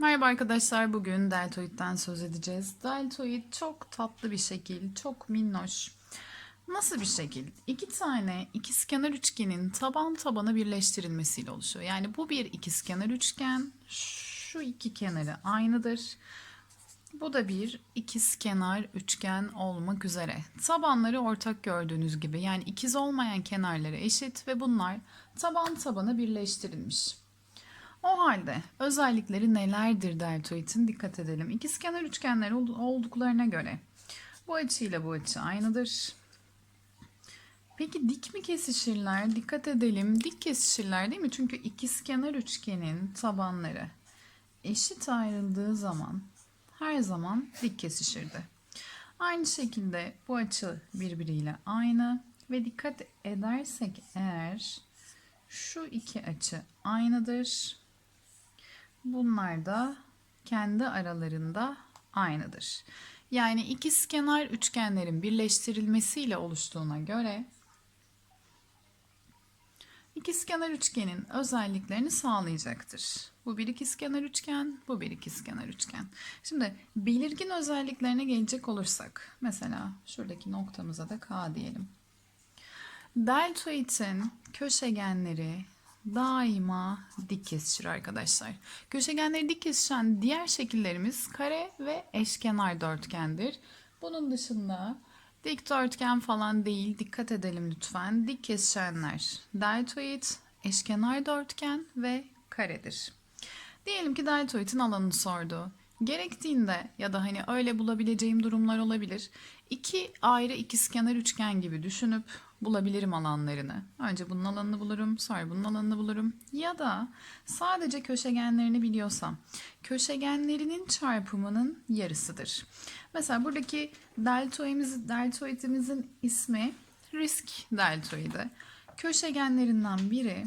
Merhaba arkadaşlar. Bugün deltoidden söz edeceğiz. Deltoid çok tatlı bir şekil, çok minnoş. Nasıl bir şekil? İki tane ikizkenar üçgenin taban tabana birleştirilmesiyle oluşuyor. Yani bu bir ikizkenar üçgen. Şu iki kenarı aynıdır. Bu da bir ikizkenar üçgen olmak üzere. Tabanları ortak gördüğünüz gibi yani ikiz olmayan kenarları eşit ve bunlar taban tabana birleştirilmiş. O halde özellikleri nelerdir deltoidin dikkat edelim. İkizkenar üçgenler ol- olduklarına göre bu açıyla bu açı aynıdır. Peki dik mi kesişirler? Dikkat edelim. Dik kesişirler değil mi? Çünkü ikizkenar üçgenin tabanları eşit ayrıldığı zaman her zaman dik kesişirdi. Aynı şekilde bu açı birbiriyle aynı ve dikkat edersek eğer şu iki açı aynıdır. Bunlar da kendi aralarında aynıdır. Yani ikizkenar üçgenlerin birleştirilmesiyle oluştuğuna göre ikizkenar üçgenin özelliklerini sağlayacaktır. Bu bir ikizkenar üçgen, bu bir ikizkenar üçgen. Şimdi belirgin özelliklerine gelecek olursak, mesela şuradaki noktamıza da K diyelim. Deltoidin köşegenleri daima dik kesişir arkadaşlar. Köşegenleri dik kesişen diğer şekillerimiz kare ve eşkenar dörtgendir. Bunun dışında dikdörtgen falan değil dikkat edelim lütfen. Dik kesişenler deltoid, eşkenar dörtgen ve karedir. Diyelim ki deltoidin alanını sordu. Gerektiğinde ya da hani öyle bulabileceğim durumlar olabilir. İki ayrı ikizkenar üçgen gibi düşünüp bulabilirim alanlarını. Önce bunun alanını bulurum, sonra bunun alanını bulurum. Ya da sadece köşegenlerini biliyorsam, köşegenlerinin çarpımının yarısıdır. Mesela buradaki deltoidimiz, deltoidimizin ismi risk deltoidi. Köşegenlerinden biri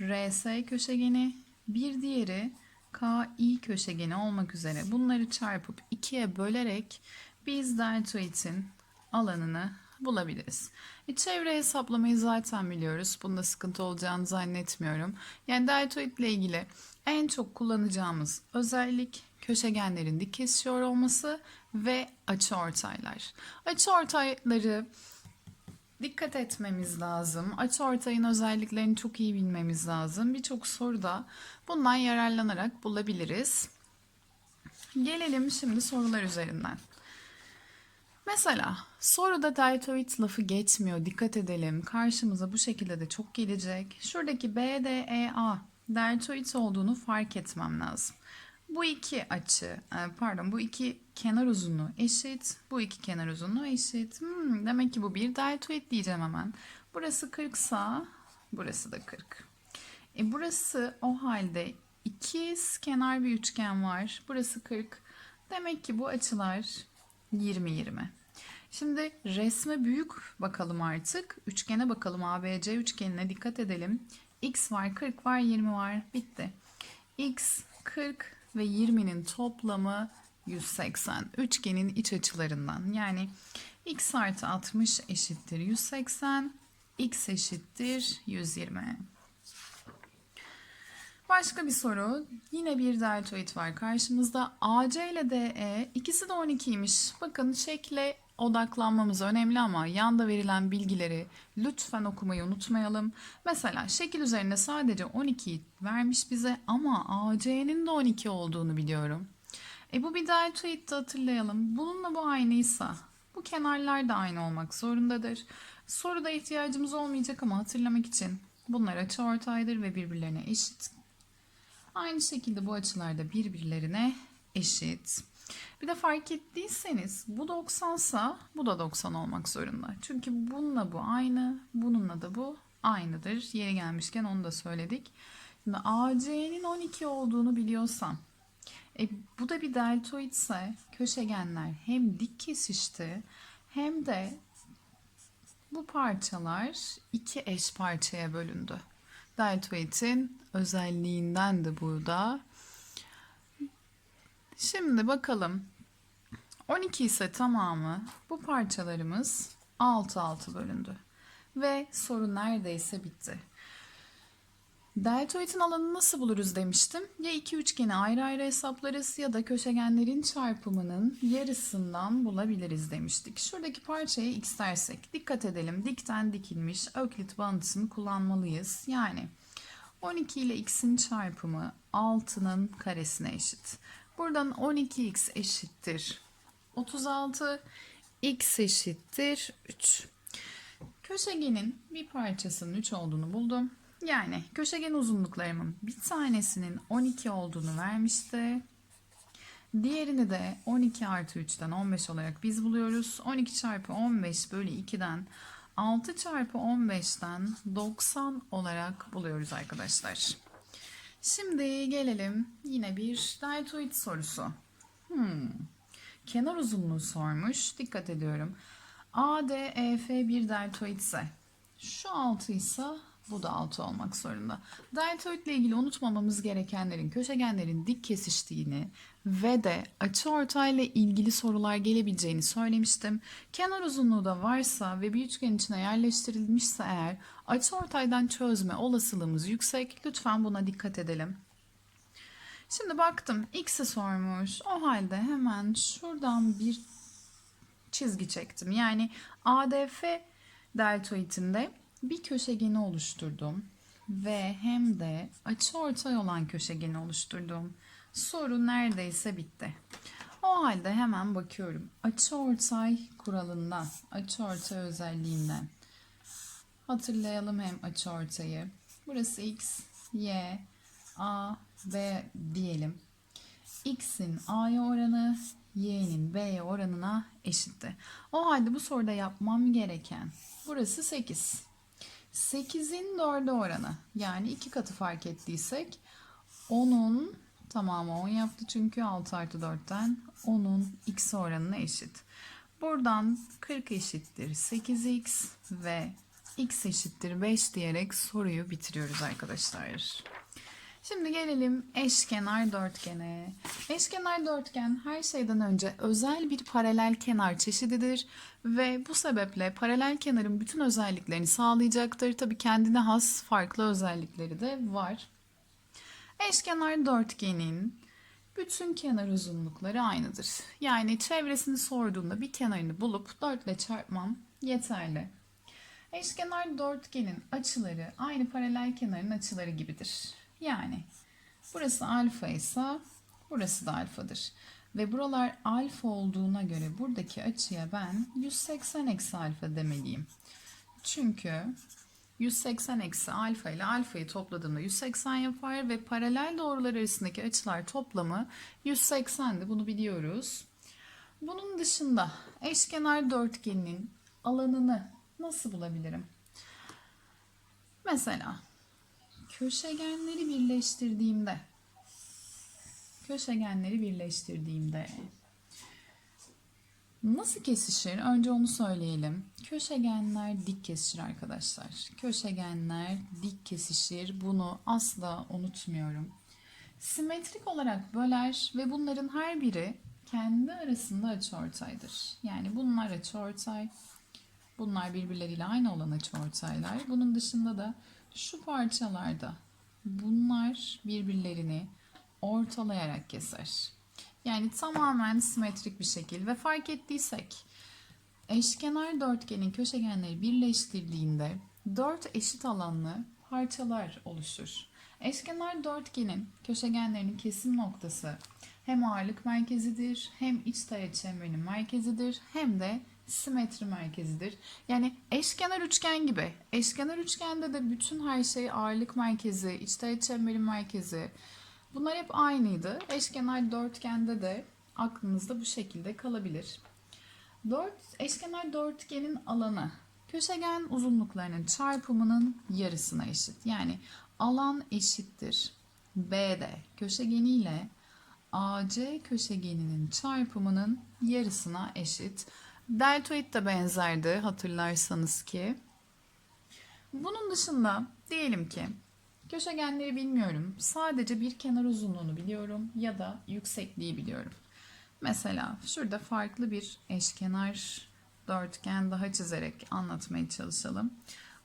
RS köşegeni, bir diğeri KI köşegeni olmak üzere bunları çarpıp ikiye bölerek biz deltoidin alanını bulabiliriz. E, çevre hesaplamayı zaten biliyoruz. Bunda sıkıntı olacağını zannetmiyorum. Yani deltoid ile ilgili en çok kullanacağımız özellik köşegenlerin dik kesişiyor olması ve açıortaylar. Açıortayları dikkat etmemiz lazım. Açıortayın özelliklerini çok iyi bilmemiz lazım. Birçok soruda bundan yararlanarak bulabiliriz. Gelelim şimdi sorular üzerinden. Mesela soruda deltoid lafı geçmiyor. Dikkat edelim. Karşımıza bu şekilde de çok gelecek. Şuradaki BDEA deltoid olduğunu fark etmem lazım. Bu iki açı, e, pardon bu iki kenar uzunluğu eşit. Bu iki kenar uzunluğu eşit. Hmm, demek ki bu bir deltoid diyeceğim hemen. Burası 40 sa burası da 40. E burası o halde ikiz kenar bir üçgen var. Burası 40. Demek ki bu açılar 20-20. Şimdi resme büyük bakalım artık. Üçgene bakalım. ABC üçgenine dikkat edelim. X var, 40 var, 20 var. Bitti. X 40 ve 20'nin toplamı 180. Üçgenin iç açılarından. Yani x artı 60 eşittir 180. x eşittir 120. Başka bir soru. Yine bir deltoid var karşımızda. AC ile DE ikisi de 12'ymiş. Bakın şekle odaklanmamız önemli ama yanda verilen bilgileri lütfen okumayı unutmayalım. Mesela şekil üzerinde sadece 12'yi vermiş bize ama AC'nin de 12 olduğunu biliyorum. E bu bir deltoid de hatırlayalım. Bununla bu aynıysa bu kenarlar da aynı olmak zorundadır. Soruda ihtiyacımız olmayacak ama hatırlamak için bunlar açıortaydır ve birbirlerine eşit. Aynı şekilde bu açılar da birbirlerine eşit. Bir de fark ettiyseniz bu 90 sa bu da 90 olmak zorunda. Çünkü bununla bu aynı, bununla da bu aynıdır. Yeri gelmişken onu da söyledik. Şimdi AC'nin 12 olduğunu biliyorsam e, bu da bir deltoid ise köşegenler hem dik kesişti hem de bu parçalar iki eş parçaya bölündü. Deltoidin özelliğinden de burada. Şimdi bakalım. 12 ise tamamı bu parçalarımız 6 6 bölündü. Ve soru neredeyse bitti. Deltoidin alanını nasıl buluruz demiştim. Ya iki üçgeni ayrı ayrı hesaplarız ya da köşegenlerin çarpımının yarısından bulabiliriz demiştik. Şuradaki parçaya x dersek dikkat edelim dikten dikilmiş öklit bağıntısını kullanmalıyız. Yani 12 ile x'in çarpımı 6'nın karesine eşit. Buradan 12x eşittir 36, x eşittir 3. Köşegenin bir parçasının 3 olduğunu buldum. Yani köşegen uzunluklarımın bir tanesinin 12 olduğunu vermişti. Diğerini de 12 artı 3'ten 15 olarak biz buluyoruz. 12 çarpı 15 bölü 2'den 6 çarpı 15'ten 90 olarak buluyoruz arkadaşlar. Şimdi gelelim yine bir deltoid sorusu. Hmm. Kenar uzunluğu sormuş. Dikkat ediyorum. ADEF bir deltoid ise şu 6 ise bu da 6 olmak zorunda. Deltoid ile ilgili unutmamamız gerekenlerin köşegenlerin dik kesiştiğini ve de açıortay ile ilgili sorular gelebileceğini söylemiştim. Kenar uzunluğu da varsa ve bir üçgen içine yerleştirilmişse eğer açıortaydan çözme olasılığımız yüksek. Lütfen buna dikkat edelim. Şimdi baktım x'i sormuş. O halde hemen şuradan bir çizgi çektim. Yani ADF deltoidinde bir köşegeni oluşturdum ve hem de açıortay olan köşegeni oluşturdum. Soru neredeyse bitti. O halde hemen bakıyorum. Açıortay kuralından, açıortay özelliğinden hatırlayalım hem açıortayı. Burası x, y, a, b diyelim. x'in a'ya oranı y'nin b'ye oranına eşitti. O halde bu soruda yapmam gereken burası 8. 8'in 4'e oranı yani iki katı fark ettiysek 10'un tamamı 10 yaptı çünkü 6 artı 4'ten 10'un x oranına eşit. Buradan 40 eşittir 8x ve x eşittir 5 diyerek soruyu bitiriyoruz arkadaşlar. Şimdi gelelim eşkenar dörtgene. Eşkenar dörtgen her şeyden önce özel bir paralel kenar çeşididir ve bu sebeple paralel kenarın bütün özelliklerini sağlayacaktır. Tabi kendine has farklı özellikleri de var. Eşkenar dörtgenin bütün kenar uzunlukları aynıdır. Yani çevresini sorduğunda bir kenarını bulup 4 ile çarpmam yeterli. Eşkenar dörtgenin açıları aynı paralel kenarın açıları gibidir. Yani burası alfa ise burası da alfadır. Ve buralar alfa olduğuna göre buradaki açıya ben 180 eksi alfa demeliyim. Çünkü 180 eksi alfa ile alfayı topladığımda 180 yapar ve paralel doğrular arasındaki açılar toplamı 180'di. Bunu biliyoruz. Bunun dışında eşkenar dörtgenin alanını nasıl bulabilirim? Mesela köşegenleri birleştirdiğimde köşegenleri birleştirdiğimde nasıl kesişir? Önce onu söyleyelim. Köşegenler dik kesişir arkadaşlar. Köşegenler dik kesişir. Bunu asla unutmuyorum. Simetrik olarak böler ve bunların her biri kendi arasında açıortaydır. Yani bunlar açıortay, bunlar birbirleriyle aynı olan açıortaylar. Bunun dışında da şu parçalarda bunlar birbirlerini ortalayarak keser. Yani tamamen simetrik bir şekil ve fark ettiysek eşkenar dörtgenin köşegenleri birleştirdiğinde dört eşit alanlı parçalar oluşur. Eşkenar dörtgenin köşegenlerinin kesim noktası hem ağırlık merkezidir, hem iç teğet çemberinin merkezidir, hem de simetri merkezidir. Yani eşkenar üçgen gibi. Eşkenar üçgende de bütün her şey ağırlık merkezi, iç teğet çemberin merkezi. Bunlar hep aynıydı. Eşkenar dörtgende de aklınızda bu şekilde kalabilir. Dört, eşkenar dörtgenin alanı köşegen uzunluklarının çarpımının yarısına eşit. Yani alan eşittir. BD köşegeni ile AC köşegeninin çarpımının yarısına eşit. Deltoid de benzerdi hatırlarsanız ki. Bunun dışında diyelim ki köşegenleri bilmiyorum. Sadece bir kenar uzunluğunu biliyorum ya da yüksekliği biliyorum. Mesela şurada farklı bir eşkenar dörtgen daha çizerek anlatmaya çalışalım.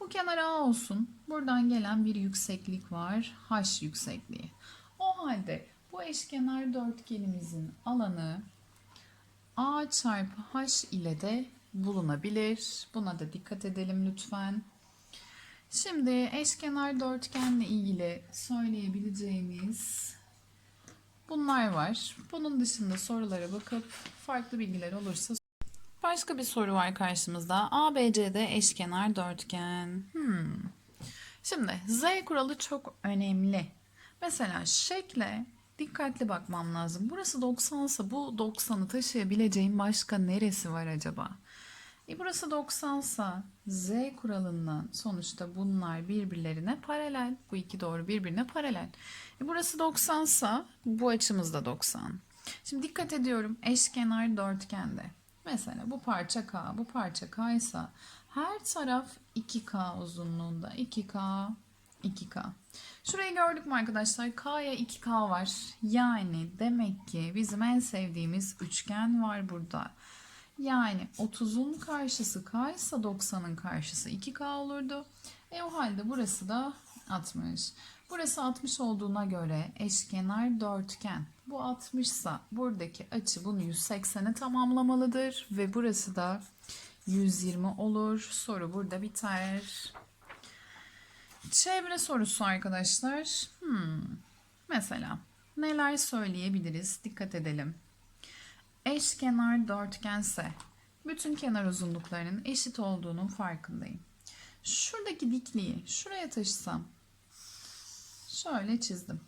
Bu kenar A olsun. Buradan gelen bir yükseklik var. H yüksekliği. O halde bu eşkenar dörtgenimizin alanı A çarpı H ile de bulunabilir. Buna da dikkat edelim lütfen. Şimdi eşkenar dörtgenle ilgili söyleyebileceğimiz bunlar var. Bunun dışında sorulara bakıp farklı bilgiler olursa Başka bir soru var karşımızda. ABCD eşkenar dörtgen. Hmm. Şimdi Z kuralı çok önemli. Mesela şekle dikkatli bakmam lazım. Burası 90 ise bu 90'ı taşıyabileceğim başka neresi var acaba? E burası 90 ise Z kuralından sonuçta bunlar birbirlerine paralel. Bu iki doğru birbirine paralel. E burası 90 ise bu açımız da 90. Şimdi dikkat ediyorum eşkenar dörtgende. Mesela bu parça K, bu parça K ise her taraf 2K uzunluğunda. 2K, 2K. Şurayı gördük mü arkadaşlar? K'ya 2K var. Yani demek ki bizim en sevdiğimiz üçgen var burada. Yani 30'un karşısı K ise 90'ın karşısı 2K olurdu. E o halde burası da 60. Burası 60 olduğuna göre eşkenar dörtgen. Bu 60 ise buradaki açı bunu 180'e tamamlamalıdır. Ve burası da 120 olur. Soru burada biter. Çevre sorusu arkadaşlar. Hmm. Mesela neler söyleyebiliriz? Dikkat edelim. Eşkenar dörtgense bütün kenar uzunluklarının eşit olduğunun farkındayım. Şuradaki dikliği şuraya taşısam şöyle çizdim.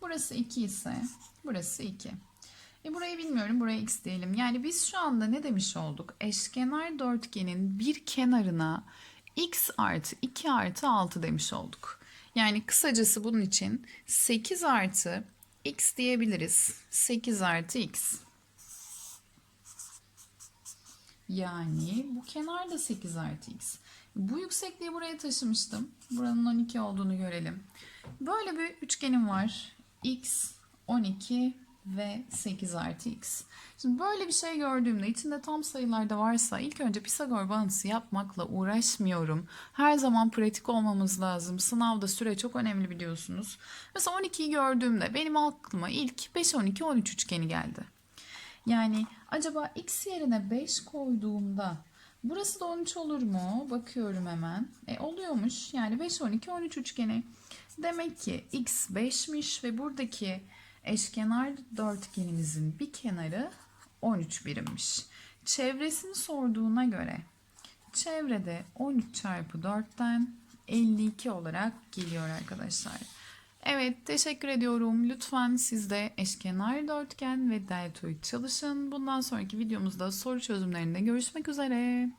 Burası 2 ise burası 2. E burayı bilmiyorum. Buraya x diyelim. Yani biz şu anda ne demiş olduk? Eşkenar dörtgenin bir kenarına x artı 2 artı 6 demiş olduk. Yani kısacası bunun için 8 artı x diyebiliriz. 8 artı x. Yani bu kenar da 8 artı x. Bu yüksekliği buraya taşımıştım. Buranın 12 olduğunu görelim. Böyle bir üçgenim var. x, 12 ve 8 artı x. Şimdi böyle bir şey gördüğümde içinde tam sayılarda varsa ilk önce Pisagor bağıntısı yapmakla uğraşmıyorum. Her zaman pratik olmamız lazım. Sınavda süre çok önemli biliyorsunuz. Mesela 12'yi gördüğümde benim aklıma ilk 5, 12, 13 üçgeni geldi. Yani acaba x yerine 5 koyduğumda burası da 13 olur mu? Bakıyorum hemen. E oluyormuş. Yani 5, 12, 13 üçgeni. Demek ki x 5'miş ve buradaki eşkenar dörtgenimizin bir kenarı 13 birimmiş. Çevresini sorduğuna göre çevrede 13 çarpı 4'ten 52 olarak geliyor arkadaşlar. Evet teşekkür ediyorum. Lütfen siz de eşkenar dörtgen ve deltoid çalışın. Bundan sonraki videomuzda soru çözümlerinde görüşmek üzere.